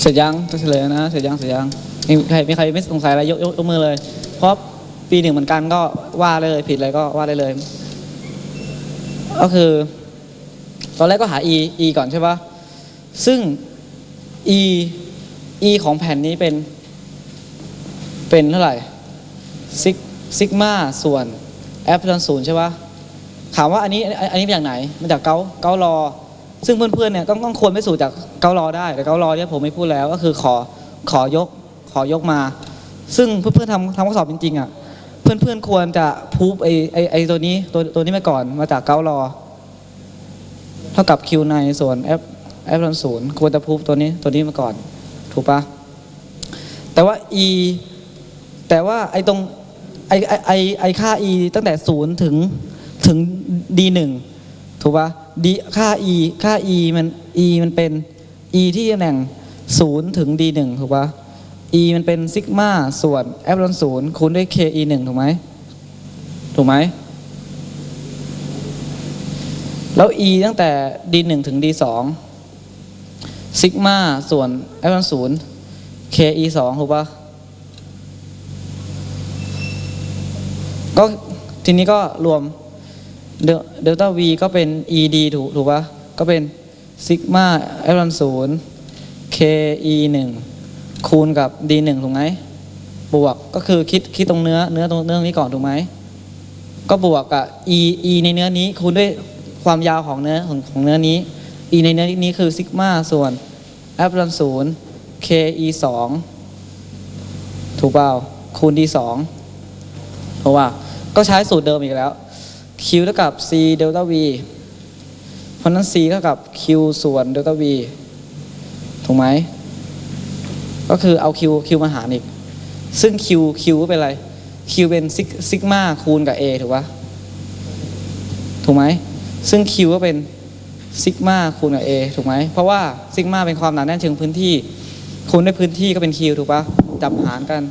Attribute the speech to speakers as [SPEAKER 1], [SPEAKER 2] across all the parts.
[SPEAKER 1] เสร็จยังจะเฉลยนะเสร็จยังเสร็จยังมีใครมีใครไม่สงสัยอะไรยกยกยกมือเลย เพราะปีหนึ่งเหมือนกันก็ว่าเลยผิดอะไรก็ว่าได้เลย ก็คือ ตอนแรกก็หา e e ก่อนใช่ปะซึ่ง e e ของแผ่นนี้เป็น เป็นเท่าไหร่ซิกซิกมาส่วนแอปเศูนย์ใช่ปะถามว่าอันนี้อันนี้มาจากไหนมาจากเกาเการอ ซึ่งเพื่อนๆเนี่ยก็ต้องควรไปสู่จากเการอได้แต่เการอเนี่ยผมไม่พูดแล้วก็คือขอขอยกขอยกมา ซึ่งเพื่อนๆทำทำข้อสอบจริงๆอะเพื่อนๆควรจะพูฟไอไอไอตัวนี้ตัวตัวนี้มาก่อนมาจากเการอเท่ากับ Q ในส่วน F F ศูนย์ควรจะพูฟตัวนี้ตัวนี้มาก่อน ถูกปะแต่ว่า E แต่ว่าไอตรงไอไอไอไอค่า E ตั้งแต่ศูนย์ถึงถึง D หนึ่งถูกปะ D ค่า E ค่า E มัน E มันเป็น E ที่ตำแหน่งศูนย์ถึง D หนึ่งถูกปะ E มันเป็นซิกมาส่วน F ศูนย์คูณด้วย K E หนึ่งถูกไหมถูกไหม แล้ว e ตั้งแต่ d 1ถึง d 2ซิกมาส่วน f 0 k e 2ถูกปะก็ทีนี้ก็รวม เดลต้า v ก็เป็น e d ถูกถูกปะก็เป็นซิกมา f 0 k e 1คูณกับ d 1ถูกไหมบวกก็คือคิดคิดตรงเนื้อเนื้อตรงเนื้อนี้ก่อนถูกไหมก็บวกกับ e e ในเนื้อนี้คูณด้วยความยาวของเนื้อของของเนื้อนี้ e ในเนื้อนี้คือซิกมาส่วน f ศูนย์ k e สองถูกเปล่าคูณ d สองเพราะว่าก็ใช้สูตรเดิมอีกแล้ว q เท่ากับ c เดลต้า v เพราะนั้น c เท่ากับ q ส่วนเดลต้า v ถูกไหม ก็คือเอา q q มาหารอีก ซึ่ง q q เป็นอะไร q เป็นซิกมาคูณกับ a ถูกปะถูกไหม ซึ่ง q ก็เป็นซิกมาคูณกับ a ถูกไหม เพราะว่าซิกมาเป็นความหนาแน่นเชิงพื้นที่ คูณด้วยพื้นที่ก็เป็น q ถูกปะจับหารกัน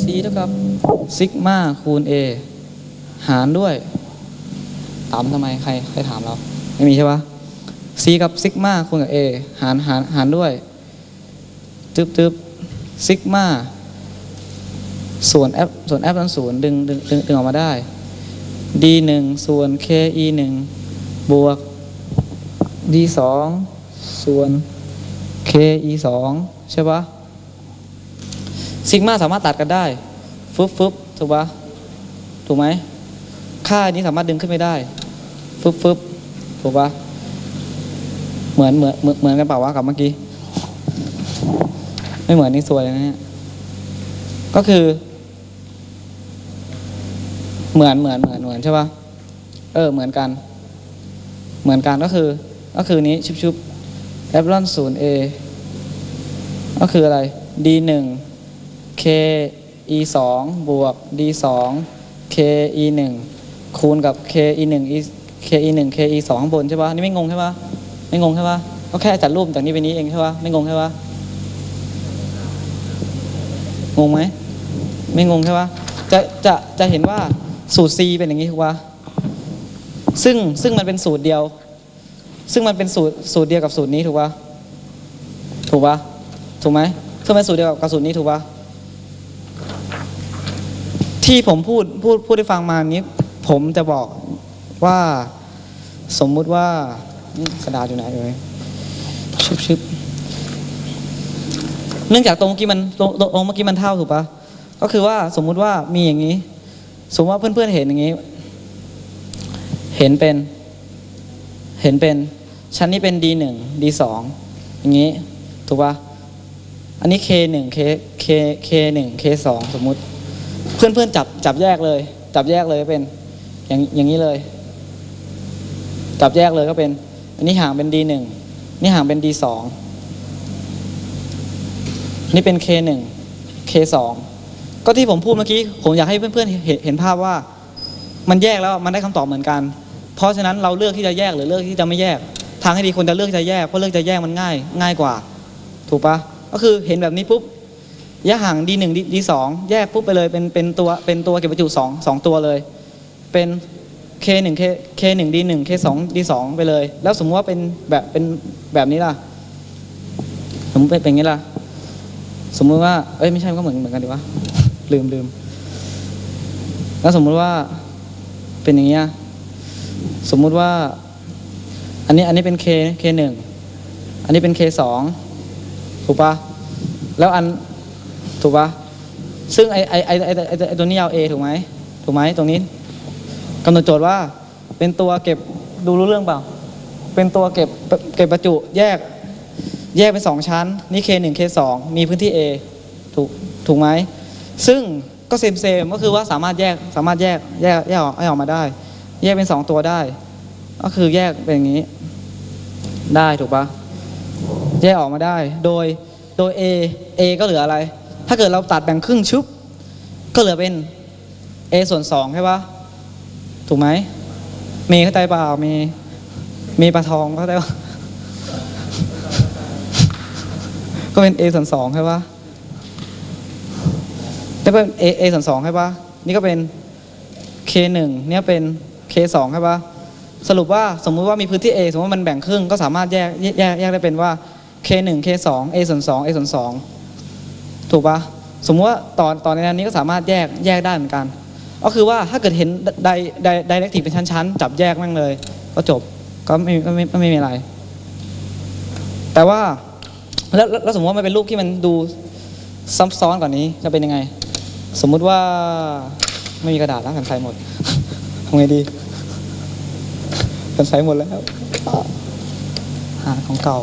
[SPEAKER 1] c เท่ากับ ซิกมาคูณ a หารด้วยถามทำไมใครใครถามเรา ไม่มีใช่ปะ c กับซิกมาคูณกับ a หารหารหารด้วยตึบตึบซิกมาส่วน f ส่วน f นั้นศูนย์ดึงดึงดึงดึงออกมาได้ d หนึ่งส่วน k e หนึ่งบวก d สองส่วน k e สองใช่ปะซิกมาสามารถตัดกันได้ ฟึบฟึบถูกปะถูกไหมค่านี้สามารถดึงขึ้นไปได้ฟึบฟึบถูกปะเหมือนเหมือนเหมือนกันเปล่าวะกับเมื่อกี้ ไม่เหมือนนี่สวยเลยนะเนี่ยก็คือ เหมือนเหมือนเหมือนเหมือนใช่ปะเออเหมือนกัน เหมือนกันก็คือ ก็คือนี้ชุบชุบแอปลอนศูนย์ a ก็คืออะไร d หนึ่ง k e สองบวก d สอง k e หนึ่งคูณกับ k e หนึ่ง k e หนึ่ง k e สองข้างบนใช่ปะนี่ไม่งงใช่ปะไม่งงใช่ปะก็แค่จัดรูปจากนี้ไปนี้เองใช่ปะไม่งงใช่ปะงงไหมไม่งงใช่ปะจะจะจะเห็นว่าสูตร C เป็นอย่างนี้ถูกปะซึ่งซึ่งมันเป็นสูตรเดียว ซึ่งมันเป็นสูตรสูตรเดียวกับสูตรนี้ถูกปะถูกปะถูกไหมซึ่งเป็นสูตรเดียวกับสูตรนี้ถูกปะ ที่ผมพูดพูดพูดให้ฟังมานี้ ผมจะบอกว่าสมมุติว่ากระดาษอยู่ไหนเอ่ยชึบชึบเนื่องจากตรงเมื่อกี้มันตรงตรงตรงเมื่อกี้มันเท่าถูกปะก็คือว่าสมมุติว่ามีอย่างนี้ สมมติว่าเพื่อนๆเห็นอย่างนี้ เห็นเป็น เห็นเป็นชั้นนี้เป็น d หนึ่ง d สองอย่างนี้ ถูกปะอันนี้ k หนึ่ง k k k หนึ่ง k สองส เพื่อนๆจับจับแยกเลย จับแยกเลยก็เป็น อย่างอย่างนี้เลย จับแยกเลยก็เป็น อันนี้ห่างเป็น d หนึ่งนี่ห่างเป็น d สองนี่เป็น k หนึ่ง k สองก็ที่ผมพูดเมื่อกี้ ผมอยากให้เพื่อนๆเห็นเห็นภาพว่า มันแยกแล้วมันได้คำตอบเหมือนกัน เพราะฉะนั้นเราเลือกที่จะแยกหรือเลือกที่จะไม่แยก ทางให้ดีคนจะเลือกจะแยกเพราะเลือกจะแยกมันง่าย ง่ายกว่า ถูกปะก็คือเห็นแบบนี้ปุ๊บ แยกห่าง d หนึ่ง d สองแยกปุ๊บไปเลยเป็นเป็นตัวเป็นตัวเก็บประจุสองสองตัวเลย เป็น k หนึ่ง k k หนึ่ง d หนึ่ง k สอง d สองไปเลย แล้วสมมติว่าเป็นแบบเป็นแบบนี้ล่ะ สมมติเป็นอย่างนี้ล่ะ สมมุติว่าเอ้ยไม่ใช่ก็เหมือนเหมือนกันดีวะลืมลืมแล้วสมมุติว่าเป็นอย่างเงี้ยสมมุติว่า อันนี้อันนี้เป็น K K หนึ่งอันนี้เป็น K สองถูกปะแล้วอัน ถูกปะซึ่งไอไอไอไอไอไอตัวนี้ยาว A ถูกไหมถูกไหมตรงนี้กำหนดโจทย์ว่าเป็นตัวเก็บดูรู้เรื่องเปล่า เป็นตัวเก็บเก็บประจุแยกแยกเป็นสองชั้น นี่ K หนึ่ง K สองมีพื้นที่ A ถูกถูกไหมซึ่งก็เซมเซมก็คือว่าสามารถแยกสามารถแยกแยกแยกออกให้ออกมาได้ แยกเป็นสองตัวได้ ก็คือแยกเป็นอย่างนี้ ได้ถูกปะแยกออกมาได้ โดยโดย A A ก็เหลืออะไร ถ้าเกิดเราตัดแบ่งครึ่งชุบ ก็เหลือเป็น A ส่วนสองใช่ปะถูกไหมมีเข้าใจเปล่ามีมีปลาทองเข้าใจปะก็เป็น A ส่วนสองใช่ปะได้เป็น A A ส่วนสองใช่ปะนี่ก็เป็น K หนึ่งเนี่ยเป็น K สองใช่ปะสรุปว่าสมมุติว่ามีพื้นที่ A สมมติว่ามันแบ่งครึ่งก็สามารถแยกแยกแยกได้เป็นว่า K หนึ่ง K สอง A ส่วนสอง A ส่วนสอง ถูกปะสมมติว่าตอนตอนในนี้ก็สามารถแยกแยกได้เหมือนกัน ก็คือว่าถ้าเกิดเห็นไดไดไดเรกทีเป็นชั้นๆ จับแยกแม่งเลย ก็จบก็ไม่ก็ไม่ไม่มีอะไร แต่ว่าแล้วแล้วแล้วสมมติว่ามันเป็นรูปที่มันดูซับซ้อนกว่านี้จะเป็นยังไง สมมุติว่าไม่มีกระดาษแล้วแผ่นใสหมดทำไงดีแผ่นใสหมดแล้วหาของเก่า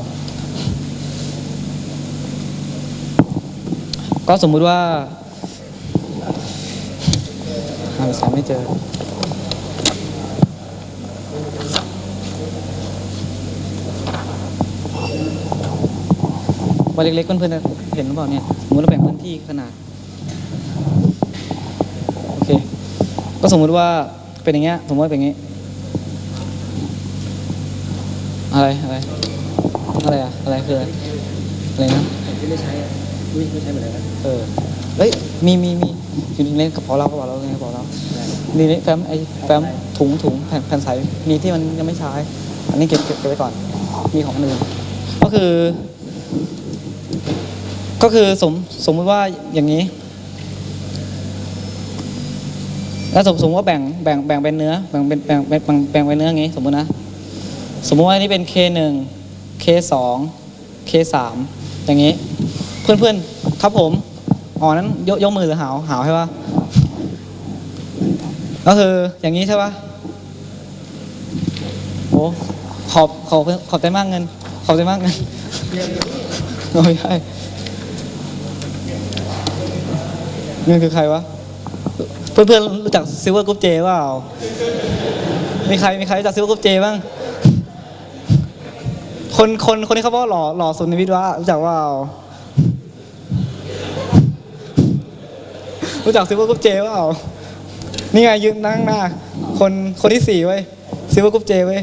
[SPEAKER 1] ก็สมมุติว่าหาแผ่นใสไม่เจอ ว่าเล็กๆเพื่อนๆเห็นหรือเปล่าเนี่ย สมมติเราแบ่งพื้นที่ขนาด โอเค ก็สมมุติว่าเป็นอย่างเงี้ย สมมติว่าเป็นอย่างงี้ อะไร อะไร อะไรอะอะไรคืออะไรอะไรนะ
[SPEAKER 2] ไม่ใช้ อุ้ยไม่ใช้เหมือนกันนะ
[SPEAKER 1] เออเฮ้ยมีมีมีอยู่ในกระเป๋าเรากระเป๋าเราในกระเป๋าเรานี่นี่แฟ้มไอ้แฟ้มถุงถุงแผ่นแผ่นใสมีที่มันยังไม่ใช้ อันนี้เก็บเก็บไว้ก่อน มีของอันอื่นก็คือ ก็คือสมสมมุติว่าอย่างนี้ แล้วสมสมมติว่าแบ่งแบ่งแบ่งเป็นเนื้อแบ่งเป็นแบ่งแบ่งแบ่งเป็นเนื้ออย่างนี้สมมุตินะ สมมุติว่าอันนี้เป็น K หนึ่ง K สอง K สามอย่างนี้ เพื่อนๆ ครับผม อ๋อนั้นยกยกมือหรือหาวหาวใช่ปะก็คืออย่างนี้ใช่ปะโอ้ขอบขอบขอบใจมากเงิน ขอบใจมากเงินโอ้ยใช่เงินคือใครวะ เพื่อนๆรู้จักซิลเวอร์กรุ๊ปเจเปล่ามีใครมีใครรู้จักซิลเวอร์กรุ๊ปเจบ้างคนคนคนที่เขาบอกหล่อหล่อสุดในวิทย์วะรู้จักว่า รู้จักซิลเวอร์กรุ๊ปเจเปล่านี่ไงยืนนั่งหน้า คนคนที่สี่เว้ยซิลเวอร์กรุ๊ปเจเว้ย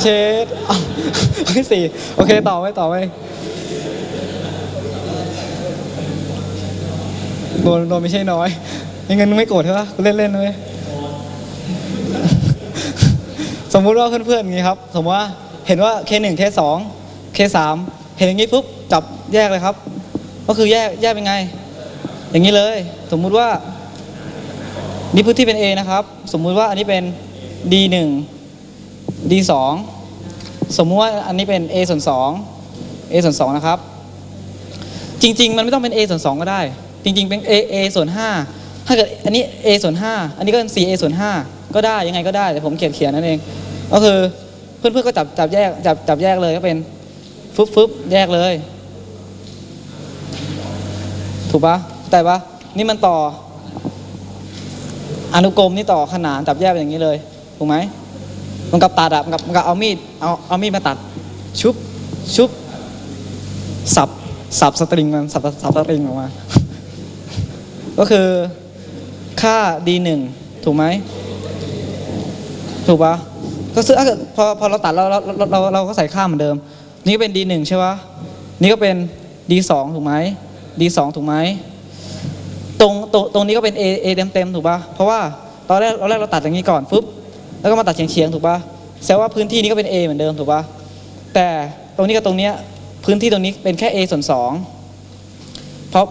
[SPEAKER 1] เชดอ้าวคนที่สี่โอเคต่อไว้ต่อไว้โดนโดนไม่ใช่น้อยยังเงินมึงไม่โกรธใช่ปะกูเล่นเล่นเว้ยสมมุติว่าเพื่อนๆอย่างนี้ครับ สมมติว่าเห็นว่า K1 K2 K3 เคสอง เคสามเห็นอย่างนี้ปุ๊บจับแยกเลยครับ ก็คือแยกแยกเป็นไง อย่างนี้เลย สมมุติว่า นี่พื้นที่เป็น A นะครับ สมมุติว่าอันนี้เป็น D1 D2 สมมุติว่าอันนี้เป็น A ส่วน2 A ส่วน2นะครับ จริง ๆ มันไม่ต้องเป็น A ส่วน2ก็ได้ จริง ๆ เป็น A A ส่วน5ถ้าเกิดอันนี้ A ส่วน5อันนี้ก็เป็น 4A ส่วน5ก็ได้ยังไงก็ได้แต่ผมเขียนเขียนนั่นเอง ก็คือเพื่อนๆก็จับจับแยกจับจับแยกเลยก็เป็น ฟึบฟึบแยกเลย ถูกปะแต่ปะนี่มันต่อ อนุกรมนี่ต่อขนานจับแยกเป็นอย่างนี้เลย ถูกไหมมันกับตัดอะมันกับมันกับเอามีดเอาเอามีดมาตัด ชุบชุบสับสับสตริงมันสับสับสตริงออกมา ก็คือค่า D1 ถูกไหมถูกปะก็คือถ้าเกิดพอพอเราตัดเราเราเราเราก็ใส่ค่าเหมือนเดิม นี่ก็เป็น D1 ใช่ปะนี่ก็เป็น D2 ถูกไหม D2 ถูกไหมตรงตรงตรงนี้ก็เป็น A A เต็มเต็มถูกปะเพราะว่าตอนแรกตอนแรกเราตัดอย่างนี้ก่อนฟึบแล้วก็มาตัดเฉียงเฉียงถูกปะแสดงว่าพื้นที่นี้ก็เป็น A เหมือนเดิมถูกปะแต่ตรงนี้กับตรงเนี้ยพื้นที่ตรงนี้เป็นแค่ A ส่วน2เพราะ